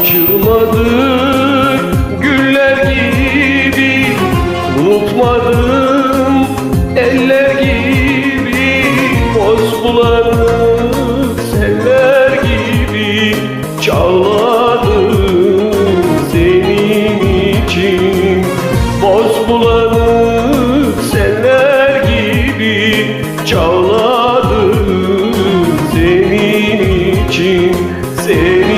Açılmadı güller gibi Unutmadım eller gibi. Boz bulanık seller gibi Çağladım senin için. Boz bulanık seller gibi Çağladım senin için. Senin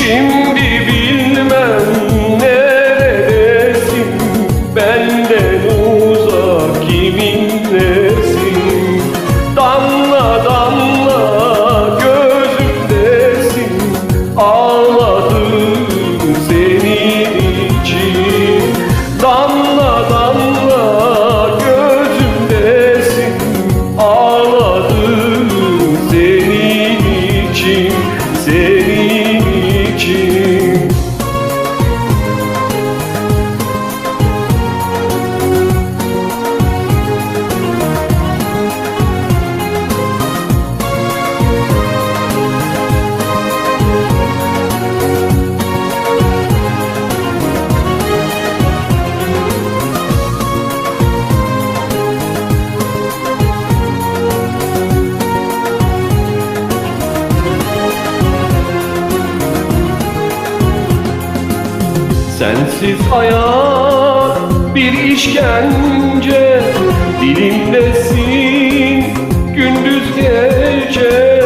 Şimdi bilmem neredesin? Benden uzak kiminlesin Damla damla gözümdesin. Ağladım Sensiz hayat bir işkence Dilimdesin gündüz gece.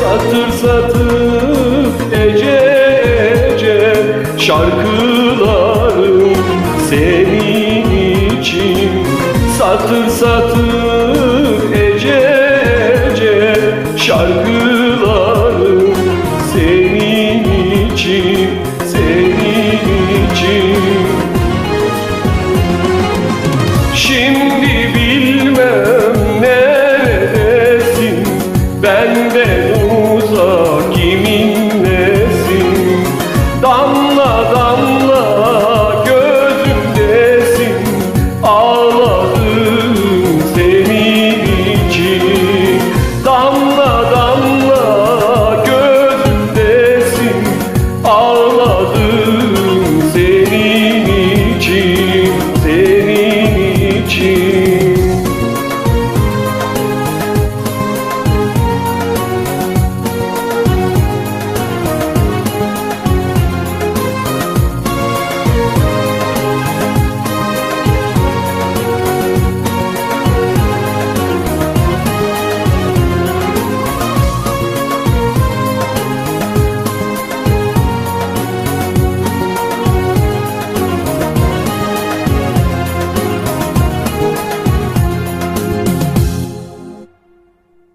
Satır satır ece ece Şarkılarım senin için. Satır satır